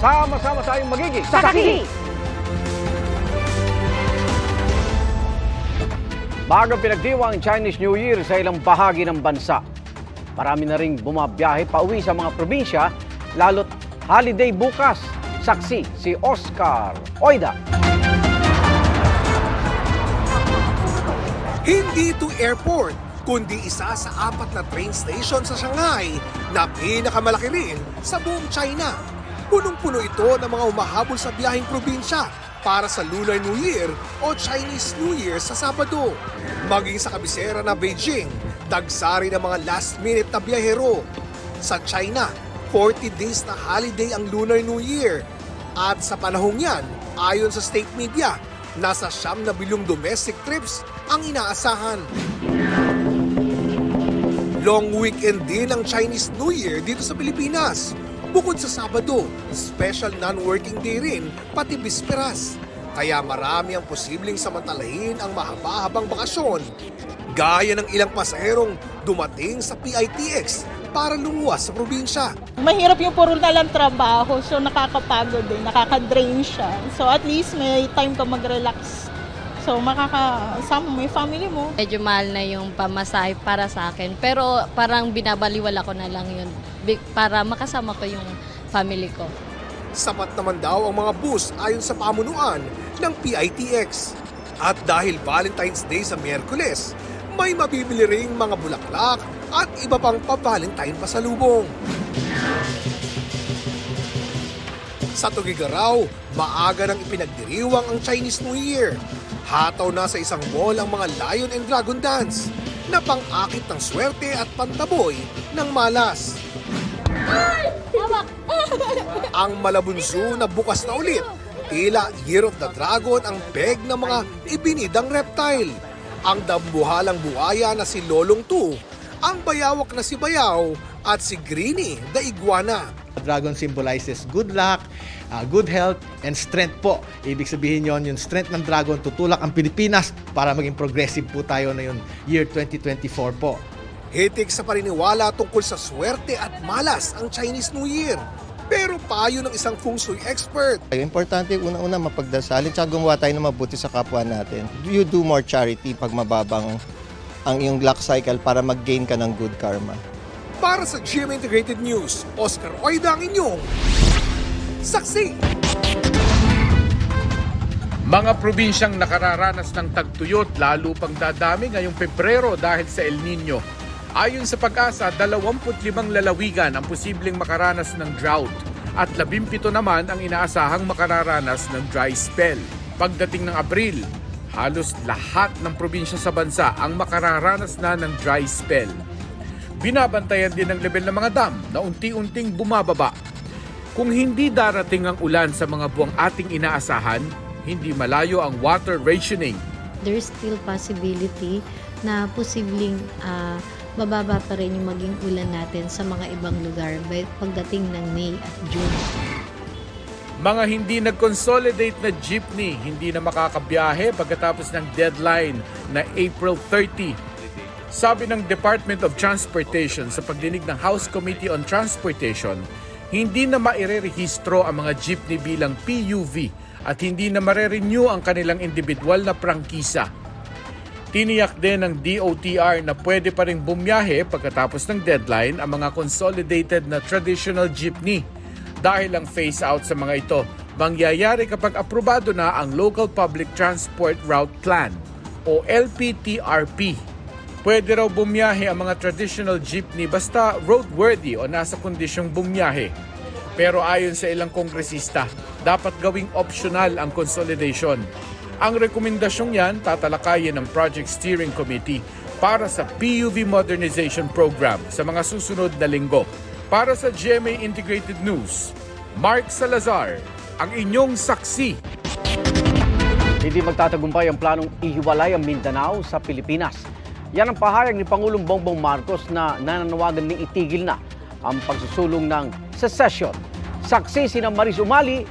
Sama-sama tayong magiging Saksi! Bagang pinagdiwa ang Chinese New Year sa ilang bahagi ng bansa. Marami na ring bumabiyahe pa uwi sa mga probinsya, lalo't holiday bukas. Saksi si Oscar Oida. Hindi ito airport, kundi isa sa apat na train station sa Shanghai na pinakamalaki rin sa buong China. Punong-puno ito ng mga umahabol sa biyaheng probinsya para sa Lunar New Year o Chinese New Year sa Sabado. Maging sa kabisera na Beijing, dagsari ng mga last-minute na biyahero. Sa China, 40 days na holiday ang Lunar New Year. At sa panahong yan, ayon sa state media, nasa siyam na bilyong domestic trips ang inaasahan. Long weekend din ang Chinese New Year dito sa Pilipinas. Bukod sa Sabado, special non-working day rin, pati bisperas. Kaya marami ang posibleng samantalahin ang mahaba-habang bakasyon. Gaya ng ilang pasaherong dumating sa PITX para lumuwas sa probinsya. Mahirap yung puro na lang trabaho, so nakakapagod din, nakaka-drain siya. So at least may time ka mag-relax. So makakasama mo yung family mo. Medyo mahal na yung pamasahe para sa akin. Pero parang binabaliwala ko na lang yun para makasama ko yung family ko. Sapat naman daw ang mga bus ayon sa pamunuan ng PITX. At dahil Valentine's Day sa Miyerkules, may mabibili ring mga bulaklak at iba pang pa-Valentine pasalubong. Sa Tugigaraw, maaga nang ipinagdiriwang ang Chinese New Year. Hataw na sa isang mall ang mga Lion and Dragon Dance na pang-akit ng swerte at pantaboy ng malas. ang Malabunso na bukas na ulit. Tila Year of the Dragon ang peg ng mga ibinidang reptile. Ang dambuhalang buhaya na si Lolong Tu, ang bayawak na si Bayaw at si Greenie the Iguana. Dragon symbolizes good luck, uh, good health, and strength po. Ibig sabihin yon yung strength ng dragon, tutulak ang Pilipinas para maging progressive po tayo na yung year 2024 po. Hitik sa paniniwala tungkol sa swerte at malas ang Chinese New Year. Pero payo ng isang feng shui expert, Ay, importante una-una mapagdasalin tsaka gumawa tayo ng mabuti sa kapwa natin. You do more charity pag mababang ang iyong luck cycle para mag-gain ka ng good karma. para sa GMA Integrated News, Oscar Oida ang inyong saksi. Mga probinsyang nakararanas ng tagtuyot lalo pang dadami ngayong Pebrero dahil sa El Nino. Ayon sa pag-asa, 25 lalawigan ang posibleng makaranas ng drought at 17 naman ang inaasahang makararanas ng dry spell. Pagdating ng Abril, halos lahat ng probinsya sa bansa ang makararanas na ng dry spell. Binabantayan din ang level ng mga dam na unti-unting bumababa kung hindi darating ang ulan sa mga buwang ating inaasahan, hindi malayo ang water rationing. there's still possibility na posibleng ah, mababa pa rin yung maging ulan natin sa mga ibang lugar by pagdating ng May at June. Mga hindi nag-consolidate na jeepney hindi na makakabiyahe pagkatapos ng deadline na April 30. Sabi ng Department of Transportation sa pagdinig ng House Committee on Transportation, hindi na mairerehistro ang mga jeepney bilang PUV at hindi na marerenew ang kanilang individual na prangkisa. Tiniyak din ng DOTR na pwede pa rin bumiyahe pagkatapos ng deadline ang mga consolidated na traditional jeepney dahil ang phase-out sa mga ito mangyayari kapag aprobado na ang Local Public Transport Route Plan o LPTRP. Pwede raw bumiyahe ang mga traditional jeepney basta roadworthy o nasa kondisyong bumiyahe. Pero ayon sa ilang kongresista, dapat gawing optional ang consolidation. Ang rekomendasyong yan tatalakayin ng Project Steering Committee para sa PUV Modernization Program sa mga susunod na linggo. Para sa GMA Integrated News, Mark Salazar, ang inyong saksi. Hindi magtatagumpay ang planong ihiwalay ang Mindanao sa Pilipinas. Yan ang pahayag ni Pangulong Bongbong Marcos na nananawagan ning itigil na ang pagsusulong ng secession. Saksi sina Maris Umali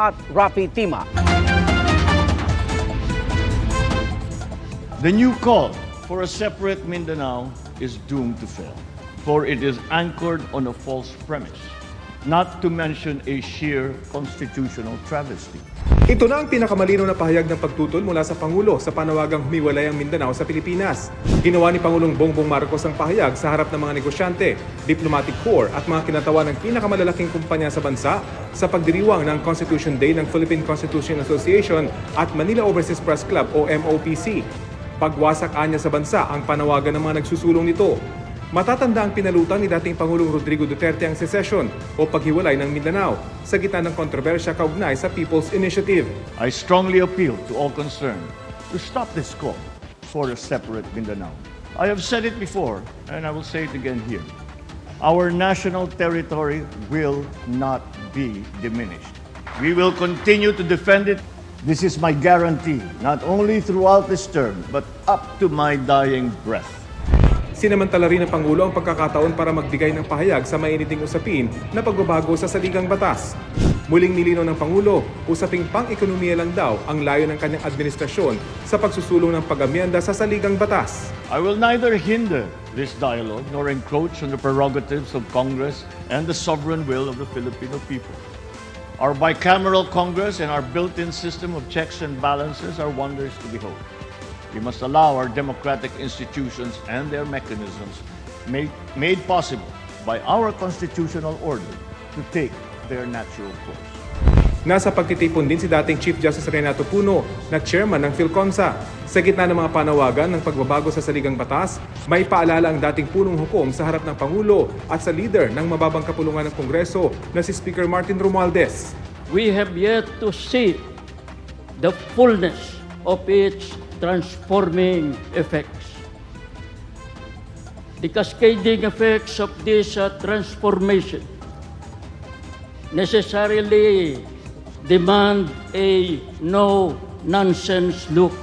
at Rafi Tima. The new call for a separate Mindanao is doomed to fail, for it is anchored on a false premise. not to mention a sheer constitutional travesty. Ito na ang pinakamalino na pahayag ng pagtutol mula sa Pangulo sa panawagang humiwalay ang Mindanao sa Pilipinas. Ginawa ni Pangulong Bongbong Marcos ang pahayag sa harap ng mga negosyante, diplomatic corps at mga kinatawa ng pinakamalalaking kumpanya sa bansa sa pagdiriwang ng Constitution Day ng Philippine Constitution Association at Manila Overseas Press Club o MOPC. Pagwasak anya sa bansa ang panawagan ng mga nagsusulong nito. Matatanda ang pinalutan ni dating Pangulong Rodrigo Duterte ang secession o paghiwalay ng Mindanao sa gitna ng kontrobersya kaugnay sa People's Initiative. I strongly appeal to all concerned to stop this call for a separate Mindanao. I have said it before, and I will say it again here. Our national territory will not be diminished. We will continue to defend it. This is my guarantee, not only throughout this term, but up to my dying breath. Sinamantala rin ng Pangulo ang pagkakataon para magbigay ng pahayag sa mainiting usapin na pagbabago sa saligang batas. Muling nilinaw ng Pangulo, usaping pang-ekonomiya lang daw ang layo ng kanyang administrasyon sa pagsusulong ng pag-amyenda sa saligang batas. I will neither hinder this dialogue nor encroach on the prerogatives of Congress and the sovereign will of the Filipino people. Our bicameral Congress and our built in system of checks and balances are wonders to behold. We must allow our democratic institutions and their mechanisms, made, made possible by our constitutional order, to take their natural course. Nasa pagtitipon din si dating Chief Justice Renato Puno na chairman ng PhilComsa. Sa gitna ng mga panawagan ng pagbabago sa saligang batas, may paalala ang dating punong hukom sa harap ng Pangulo at sa leader ng mababang kapulungan ng Kongreso na si Speaker Martin Romualdez. we have yet to see the fullness of its transforming effects. The cascading effects of this uh, transformation necessarily demand a no-nonsense look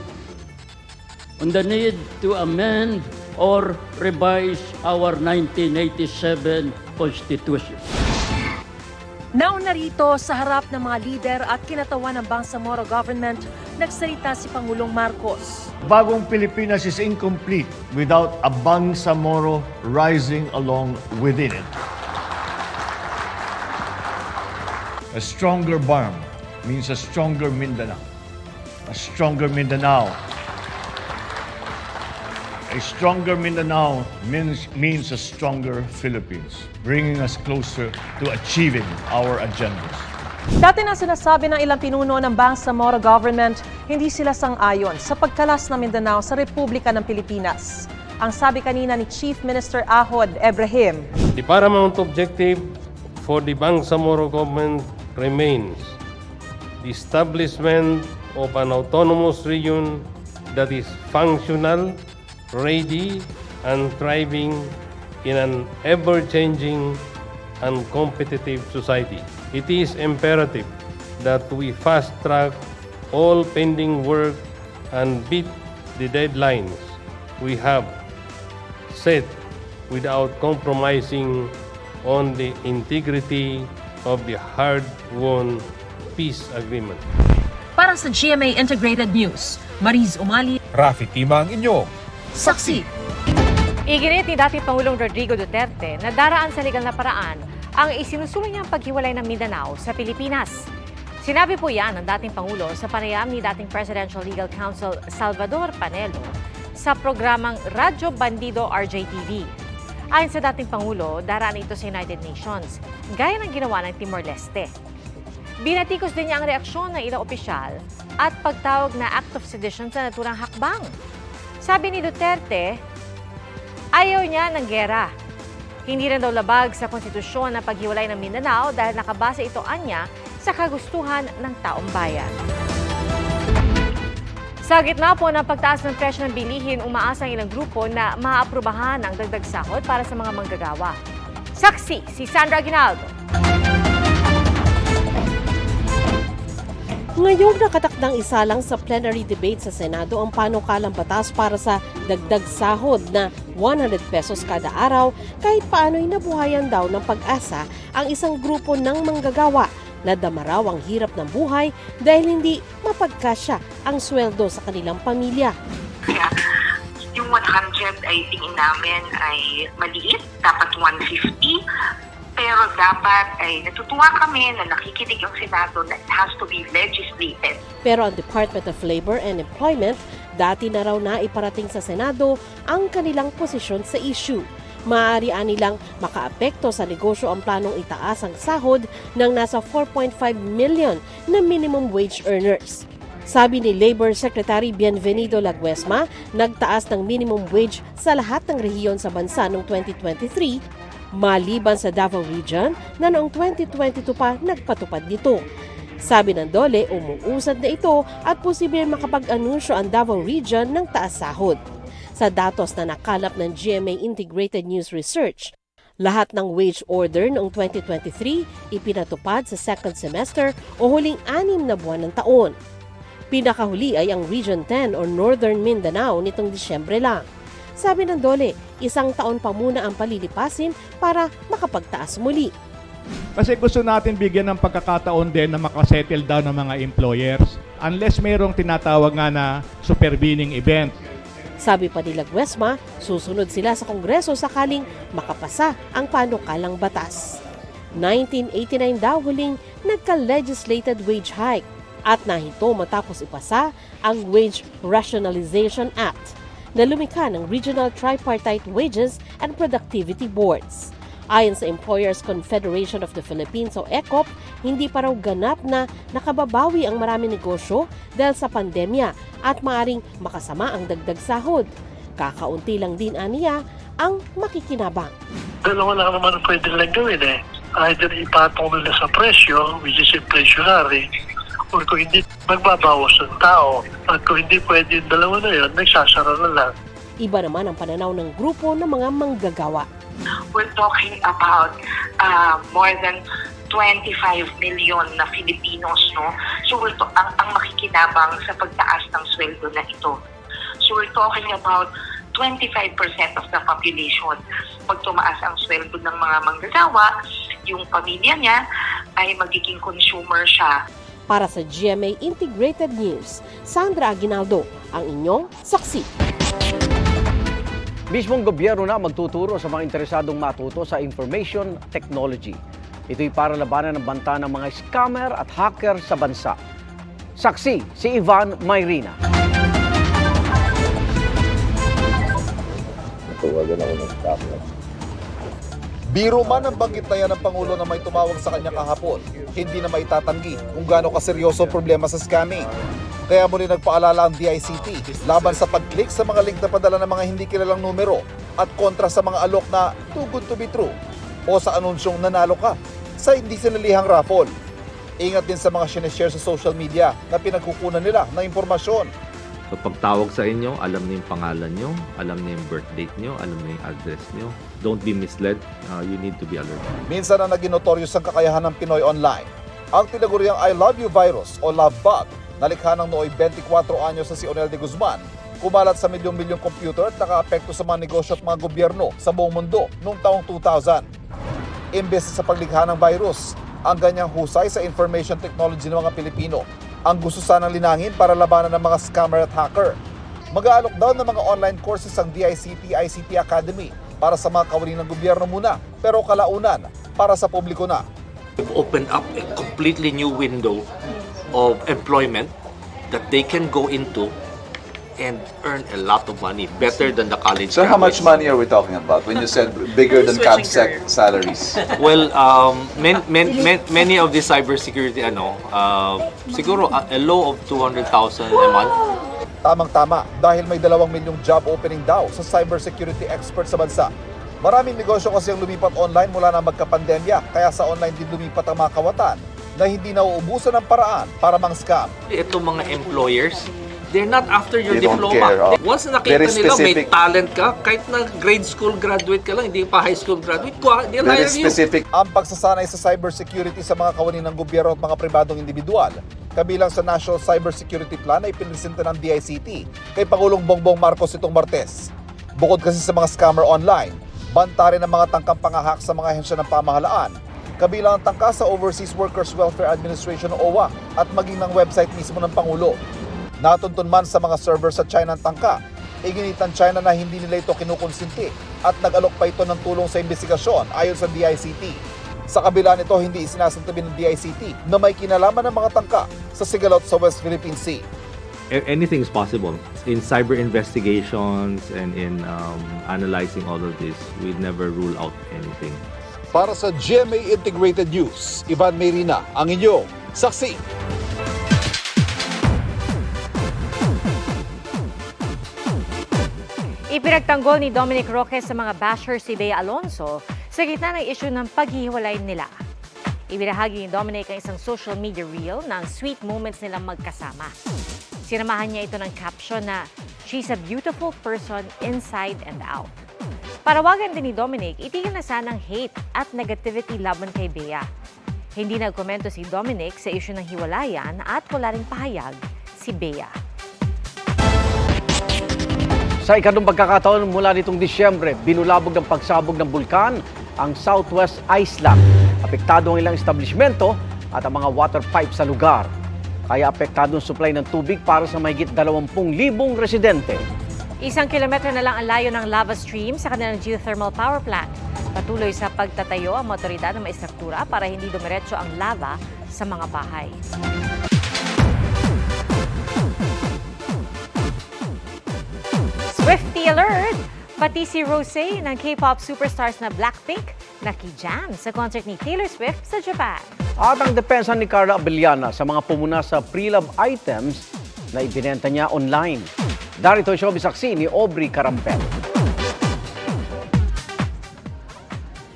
on the need to amend or revise our 1987 Constitution. Nauna rito sa harap ng mga lider at kinatawan ng Bangsamoro government, nagsalita si Pangulong Marcos. Bagong Pilipinas is incomplete without a Bangsamoro rising along within it. A stronger BARM means a stronger Mindanao. A stronger Mindanao. A stronger Mindanao means, means a stronger Philippines, bringing us closer to achieving our agendas. Dati na sinasabi ng ilang pinuno ng Bangsamoro government, hindi sila sang-ayon sa pagkalas ng Mindanao sa Republika ng Pilipinas. Ang sabi kanina ni Chief Minister Ahod Ebrahim, The paramount objective for the Bangsamoro government remains the establishment of an autonomous region that is functional, ready, and thriving in an ever-changing and competitive society. It is imperative that we fast-track all pending work and beat the deadlines we have set without compromising on the integrity of the hard-won peace agreement. para sa GMA Integrated News, Mariz Umali, Rafi Tima ang inyo. Saksi. Iginit ni dating Pangulong Rodrigo Duterte na daraan sa legal na paraan ang isinusulong niyang paghiwalay ng Mindanao sa Pilipinas. Sinabi po yan ng dating Pangulo sa panayam ni dating Presidential Legal Counsel Salvador Panelo sa programang Radyo Bandido RJTV. Ayon sa dating Pangulo, daraan ito sa United Nations, gaya ng ginawa ng Timor-Leste. Binatikos din niya ang reaksyon ng ilang opisyal at pagtawag na act of sedition sa naturang hakbang. Sabi ni Duterte, ayaw niya ng gera. Hindi rin daw labag sa konstitusyon na paghiwalay ng Mindanao dahil nakabase ito anya sa kagustuhan ng taong bayan. Sa gitna po ng pagtaas ng presyo ng bilihin, umaasa ang ilang grupo na maaprubahan ang dagdag sahod para sa mga manggagawa. Saksi si Sandra Aguinaldo. Ngayong nakatakdang isalang sa plenary debate sa Senado ang panukalang batas para sa dagdag sahod na 100 pesos kada araw kahit paano'y nabuhayan daw ng pag-asa ang isang grupo ng manggagawa na damaraw ang hirap ng buhay dahil hindi mapagkasya ang sweldo sa kanilang pamilya. Kaya yung 100 ay tingin namin ay maliit, dapat 150. Pero dapat ay natutuwa kami na nakikinig ang Senado na it has to be legislated. Pero ang Department of Labor and Employment dati na raw na iparating sa Senado ang kanilang posisyon sa issue. Maaari nilang makaapekto sa negosyo ang planong itaas ang sahod ng nasa 4.5 million na minimum wage earners. Sabi ni Labor Secretary Bienvenido Laguesma, nagtaas ng minimum wage sa lahat ng rehiyon sa bansa noong 2023, maliban sa Davao Region na noong 2022 pa nagpatupad nito. Sabi ng Dole, umuusad na ito at posible makapag-anunsyo ang Davao Region ng taas sahod. Sa datos na nakalap ng GMA Integrated News Research, lahat ng wage order noong 2023 ipinatupad sa second semester o huling anim na buwan ng taon. Pinakahuli ay ang Region 10 or Northern Mindanao nitong Disyembre lang. Sabi ng Dole, isang taon pa muna ang palilipasin para makapagtaas muli. Kasi gusto natin bigyan ng pagkakataon din na makasettle down ng mga employers unless mayroong tinatawag nga na supervening event. Sabi pa nila Guesma, susunod sila sa Kongreso sakaling makapasa ang panukalang batas. 1989 daw huling nagka-legislated wage hike at nahinto matapos ipasa ang Wage Rationalization Act na lumikha ng Regional Tripartite Wages and Productivity Boards. Ayon sa Employers Confederation of the Philippines o ECOP, hindi pa raw ganap na nakababawi ang maraming negosyo dahil sa pandemya at maaring makasama ang dagdag sahod. Kakaunti lang din aniya ang makikinabang. Dalawa lang naman pwede nilang gawin eh. Either ipatong nila sa presyo, which is inflationary, or kung hindi, magbabawas ng tao. At kung hindi pwede yung dalawa na yun, nagsasara na lang. Iba naman ang pananaw ng grupo ng mga manggagawa. We're talking about uh, more than 25 million na Filipinos, no? So we're to- ang, ang makikinabang sa pagtaas ng sweldo na ito. So we're talking about 25% of the population. Pag tumaas ang sweldo ng mga manggagawa, yung pamilya niya ay magiging consumer siya. Para sa GMA Integrated News, Sandra Aguinaldo, ang inyong saksi. Mismong gobyerno na magtuturo sa mga interesadong matuto sa information technology. Ito'y para labanan ng banta ng mga scammer at hacker sa bansa. Saksi si Ivan Mayrina. Biro man ang banggit na ng Pangulo na may tumawag sa kanya kahapon, hindi na maitatanggi kung gaano kaseryoso problema sa scamming. Kaya muli nagpaalala ang DICT laban sa pag-click sa mga link na padala ng mga hindi kilalang numero at kontra sa mga alok na too good to be true o sa anunsyong nanalo ka sa hindi sinalihang raffle. Ingat din sa mga sineshare sa social media na pinagkukunan nila ng impormasyon. So pagtawag sa inyo, alam niyo yung pangalan niyo, alam niyo yung birth date niyo, alam niyo yung address niyo. Don't be misled. Uh, you need to be alert. Minsan na naging notorious ang kakayahan ng Pinoy online. Ang tinaguriang I love you virus o love bug na likha ng nooy 24 anyos sa si Onel de Guzman kumalat sa milyong-milyong computer at nakaapekto sa mga negosyo at mga gobyerno sa buong mundo noong taong 2000. Imbes sa paglikha ng virus, ang ganyang husay sa information technology ng mga Pilipino ang gusto sanang linangin para labanan ng mga scammer at hacker. Mag-aalok daw ng mga online courses ang DICT ICT Academy para sa mga kawani ng gobyerno muna pero kalaunan para sa publiko na. We've opened up a completely new window of employment that they can go into and earn a lot of money, better than the college. Sir, how much money are we talking about when you said bigger than CAPSEC salaries? Well, um, man, man, man, many of the cybersecurity, ano, uh, siguro a, a low of 200,000 a month. Tamang-tama dahil may dalawang milyong job opening daw sa cybersecurity expert sa bansa. Maraming negosyo kasi ang lumipat online mula na magkapandemya kaya sa online din lumipat ang mga kawatan na hindi nauubusan ng paraan para mang scam. Ito mga employers, they're not after your They don't diploma. care, oh. Once na nakita Very nila may specific. talent ka, kahit na grade school graduate ka lang, hindi pa high school graduate, kuha, they'll hire you. Ang pagsasanay sa cybersecurity sa mga kawani ng gobyerno at mga pribadong individual, kabilang sa National Cybersecurity Plan ay pinresenta ng DICT kay Pangulong Bongbong Marcos itong Martes. Bukod kasi sa mga scammer online, banta rin ang mga tangkang pangahak sa mga ahensya ng pamahalaan, kabilang ang tangka sa Overseas Workers Welfare Administration o OWA at maging ng website mismo ng Pangulo. Natuntun man sa mga server sa China ang tangka, iginitan China na hindi nila ito kinukonsinti at nag-alok pa ito ng tulong sa investigasyon ayon sa DICT. Sa kabila nito, hindi isinasantabi ng DICT na may kinalaman ng mga tangka sa sigalot sa West Philippine Sea. Anything is possible. In cyber investigations and in um, analyzing all of this, we never rule out anything. Para sa GMA Integrated News, Ivan Merina, ang inyong saksi. Ipinagtanggol ni Dominic Roque sa mga basher si Bea Alonso sa gitna ng isyu ng paghihiwalay nila. Ibinahagi ni Dominic ang isang social media reel ng sweet moments nilang magkasama. Sinamahan niya ito ng caption na, She's a beautiful person inside and out. Parawagan din ni Dominic, itigil na sanang hate at negativity laban kay Bea. Hindi nagkomento si Dominic sa isyu ng hiwalayan at wala ring pahayag si Bea. Sa ikadong pagkakataon mula nitong Disyembre, binulabog ng pagsabog ng bulkan ang Southwest Iceland. Apektado ang ilang establishmento at ang mga water pipe sa lugar. Kaya apektado ang supply ng tubig para sa mahigit 20,000 residente. Isang kilometro na lang ang layo ng lava stream sa kanilang geothermal power plant. Patuloy sa pagtatayo ang mga otoridad ng maistruktura para hindi dumiretso ang lava sa mga bahay. Swifty alert! Pati si Rosé ng K-pop superstars na Blackpink nakijam sa concert ni Taylor Swift sa Japan. At ang depensa ni Carla Abellana sa mga pumuna sa pre-love items na ibinenta niya online. Darito siya bisaksi ni Aubrey Carampel.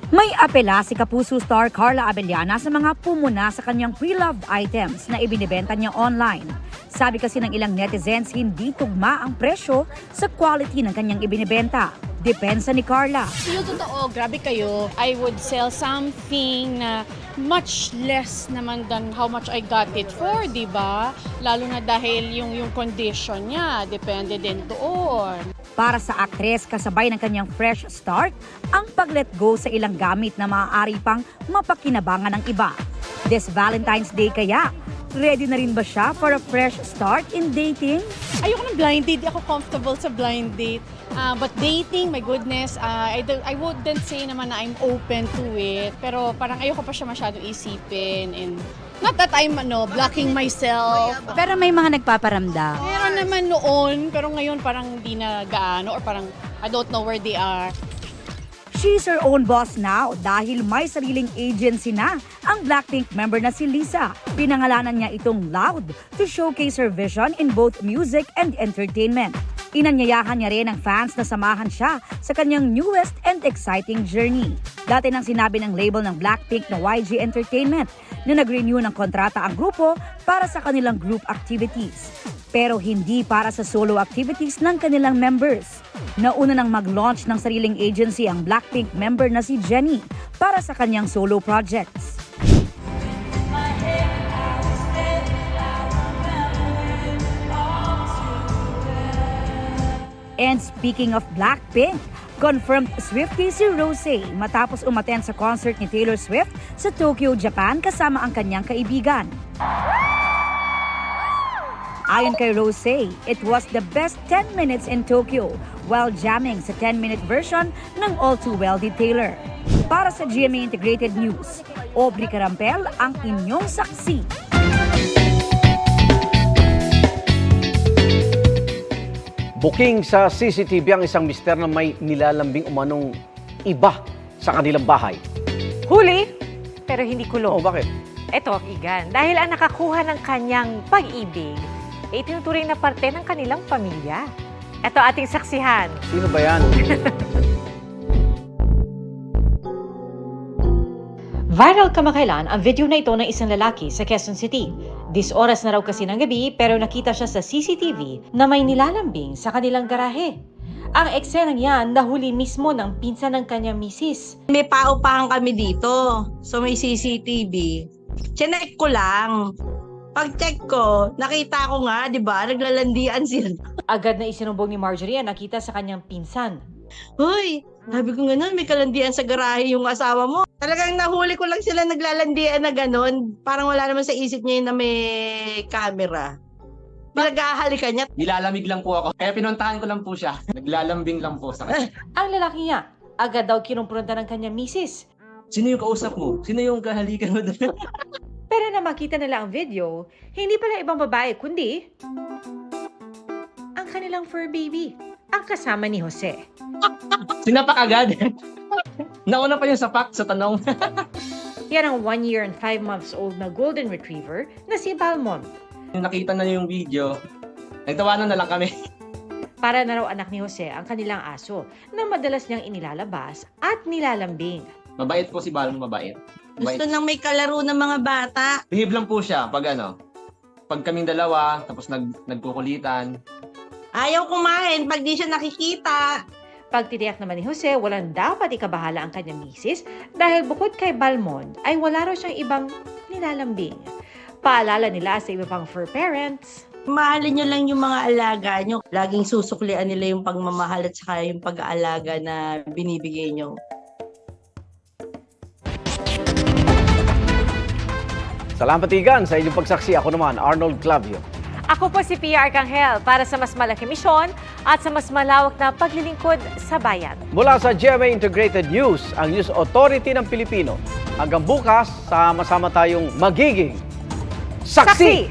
May apela si Kapuso star Carla Abellana sa mga pumuna sa kanyang pre-loved items na ibinibenta niya online. Sabi kasi ng ilang netizens, hindi tugma ang presyo sa quality ng kanyang ibinibenta. Depensa ni Carla. Yung totoo, grabe kayo. I would sell something na much less naman than how much I got it for, di ba? Lalo na dahil yung, yung condition niya, depende din doon. Para sa aktres, kasabay ng kanyang fresh start, ang pag-let go sa ilang gamit na maaari pang mapakinabangan ng iba. This Valentine's Day kaya, ready na rin ba siya for a fresh start in dating? Ayoko ng blind date, di ako comfortable sa blind date. Ah, but dating, my goodness, ah, I, don't- I wouldn't say naman na I'm open to it. Pero parang ayoko pa siya masyadong isipin. And not that I'm ano, blocking myself. Pero may mga nagpaparamdam. Meron naman noon, pero ngayon parang di na gaano or parang I don't know where they are. She's her own boss now dahil may sariling agency na ang Blackpink member na si Lisa. Pinangalanan niya itong Loud to showcase her vision in both music and entertainment. Inanyayahan niya rin ang fans na samahan siya sa kanyang newest and exciting journey. Dati nang sinabi ng label ng Blackpink na YG Entertainment na nag-renew ng kontrata ang grupo para sa kanilang group activities. Pero hindi para sa solo activities ng kanilang members. Nauna nang mag-launch ng sariling agency ang Blackpink member na si Jennie para sa kanyang solo projects. And speaking of Blackpink, confirmed Swiftie si Rosé matapos umaten sa concert ni Taylor Swift sa Tokyo, Japan kasama ang kanyang kaibigan. Ayon kay Rosé, it was the best 10 minutes in Tokyo while jamming sa 10-minute version ng All Too Well ni Taylor. Para sa GMA Integrated News, Aubrey Carampel ang inyong saksi. Booking sa CCTV ang isang mister na may nilalambing umanong iba sa kanilang bahay. Huli, pero hindi kulong. Oh, bakit? Ito, Igan, dahil ang nakakuha ng kanyang pag-ibig, ay tinuturing na parte ng kanilang pamilya. Ito ating saksihan. Sino ba yan? Viral kamakailan ang video na ito ng isang lalaki sa Quezon City. Dis oras na raw kasi ng gabi pero nakita siya sa CCTV na may nilalambing sa kanilang garahe. Ang eksenang yan nahuli mismo ng pinsan ng kanyang misis. May paupahan kami dito. So may CCTV. Chinek ko lang. Pag-check ko, nakita ko nga, di ba, naglalandian sila. Agad na isinumbong ni Marjorie ang nakita sa kanyang pinsan. Hoy, sabi ko nga nun, may kalandian sa garahe yung asawa mo. Talagang nahuli ko lang sila naglalandian na ganon. Parang wala naman sa isip niya yun na may camera. Pinag-ahalikan niya. Nilalamig lang po ako. Kaya pinuntahan ko lang po siya. Naglalambing lang po sa kanya. Ang lalaki niya, agad daw kinumpronta ng kanyang misis. Sino yung kausap mo? Sino yung kahalikan mo doon? Pero na makita nila ang video, hindi pala ibang babae kundi ang kanilang fur baby, ang kasama ni Jose. Sinapak agad. Nauna pa yung sapak sa tanong. Yan ang 1 year and 5 months old na golden retriever na si Balmond. Yung nakita na yung video, nagtawanan na lang kami. Para na raw anak ni Jose ang kanilang aso na madalas niyang inilalabas at nilalambing. Mabait po si Balong, mabait. Mabait. Gusto lang may kalaro ng mga bata. Behave lang po siya pag ano, pag kaming dalawa, tapos nag, nagkukulitan. Ayaw kumain pag di siya nakikita. Pagtitiyak naman ni Jose, walang dapat ikabahala ang kanyang misis dahil bukod kay Balmond ay wala raw siyang ibang nilalambing. Paalala nila sa iba pang fur parents, Mahalin nyo lang yung mga alaga nyo. Laging susuklian nila yung pagmamahal at saka yung pag-aalaga na binibigay nyo. Salamat Igan sa inyong pagsaksi. Ako naman, Arnold Clavio. Ako po si Pia Arcangel para sa mas malaki misyon at sa mas malawak na paglilingkod sa bayan. Mula sa GMA Integrated News, ang News Authority ng Pilipino. Hanggang bukas, sama-sama tayong magiging saksi!